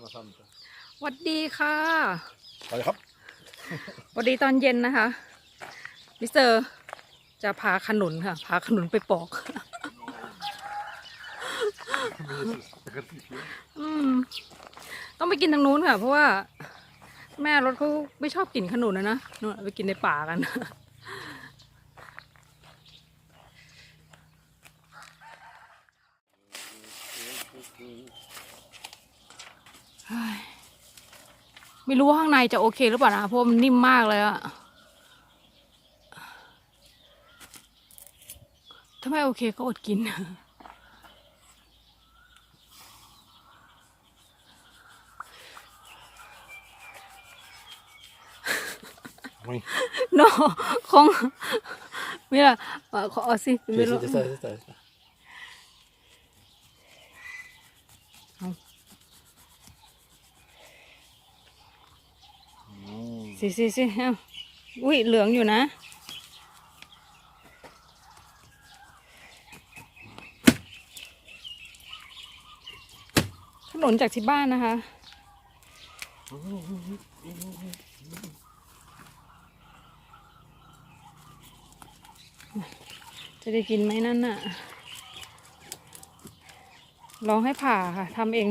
Semana Santa. หวัดดีค่ะไปครับหวัดดีตอนเย็นนะคะ มิสเตอร์จะพาขนุนค่ะ พาขนุนไปปอก อืม ต้องไปกินทางนู้นค่ะ เพราะว่า แม่รถเขาไม่ชอบกินขนุนนะนะนู่นเอาไปกินในป่ากันเฮ้ย ไม่รู้ว่าข้างในจะโอเคหรือเปล่านะเพราะว่ามันนิ่มมากเลยอะถ้าไม่โอเคก็อดกิน Uy. no ของ mira ah, co- así Sí, sí, primero ya está, ya está, ya está. สิสิสิเอ้าอุ้ยเหลืองอยู่นะขนมจากที่บ้านนะคะจะได้กินไหมนั่นน่ะลองให้ผ่าค่ะทำเอง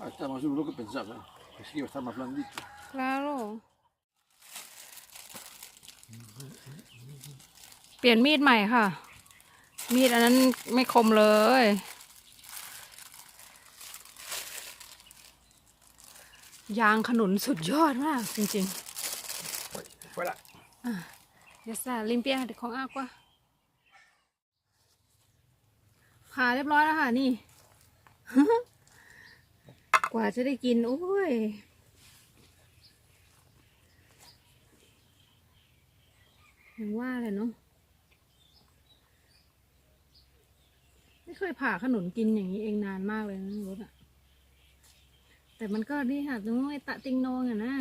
Ah, está más duro que pensaba. ¿eh? Pensé que iba a estar más blandito. Claro เปลี่ยนมีดใหม่ค่ะ มีดอันนั้นไม่คมเลย ยางขนุนสุดยอดมากจริง Fuera. ๆเดี๋ยวสาลิมเปียเดี๋ยวของอากว่าผ่าเรียบร้อยแล้วค่ะ นี่ กว่าจะได้กิน โอ้ย อย่างว่าเลยเนาะ ไม่เคยผ่าขนุนกินอย่างนี้เองนานมากเลยนะรถอะแต่มันก็นี่ค่ะตรงไอ้ตะติงโนงอะนะ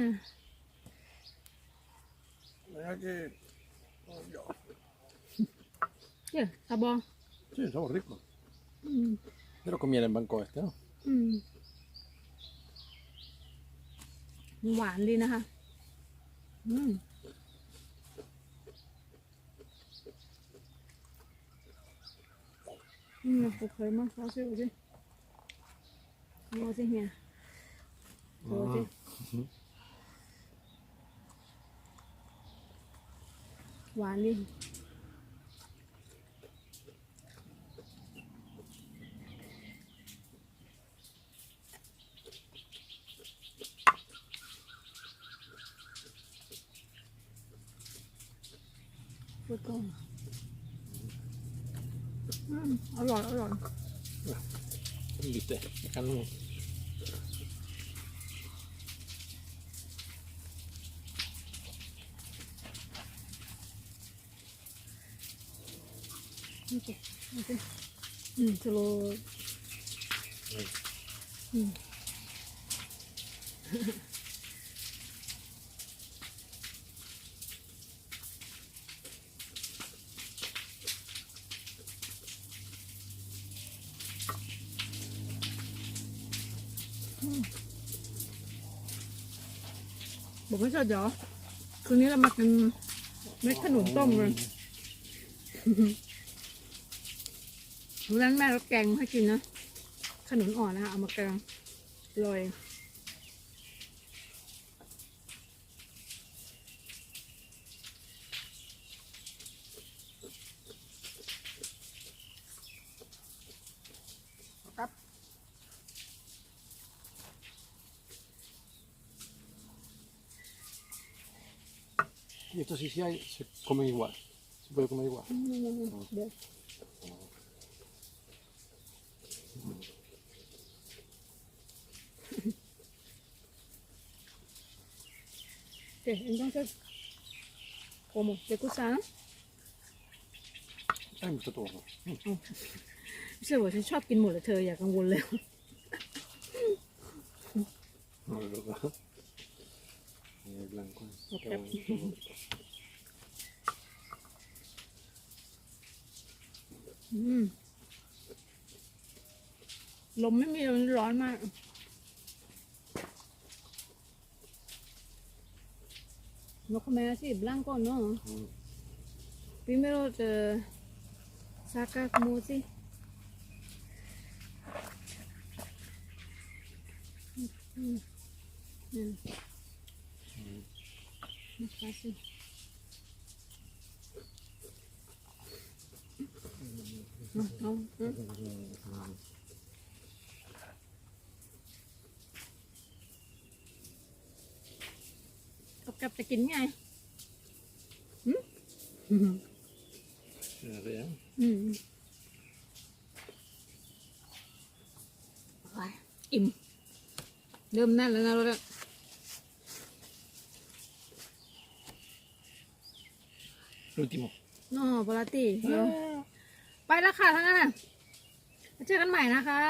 Mira que. Oh, Dios. เดี๋ยวตาบอง Sí, estamos ricos. อืม Yo lo comía en el banco este, ¿no? อืม หวานดีนะคะ อืมอืมโอเคมากเอาสิเอาสิเอาสิเฮียเอาสิหวานดี ก่อนอืมอร่อยอร่อย Lite. Jag kan nog. โอเคโอเคอืมสโลอืม บอกไม่สดเดี๋ยวคืนนี้เรามากินเม็ดขนมต้มกันร้านแม่รถแกงให้กินนะ ขนมอ่อนนะคะเอามาแกงลอย Y esto sí, sí hay, se come igual. Se puede comer igual. เดี๋ยวเดี๋ยว entonces como te gusta ¿no? A mí me gusta todo. ¿no? Mm. ไม่ใช่ว่าฉันชอบกินหมดเลยเธออย่ากังวลเลย No, de verdad. Y el blanco. es- Ok. qué bonito. อืมลมไม่มีมันร้อนมาก No comer así, blanco no. Primero te saca como así. Mm. Mm. กับกับจะกินไงหืม Ja, det er. อืมไปอิ่ม เริ่มแน่นแล้วนะรถอะ L'ultimo. โน่ปลาตีไปแล้วค่ะทั้งนั้นน่ะเจอกันใหม่นะคะ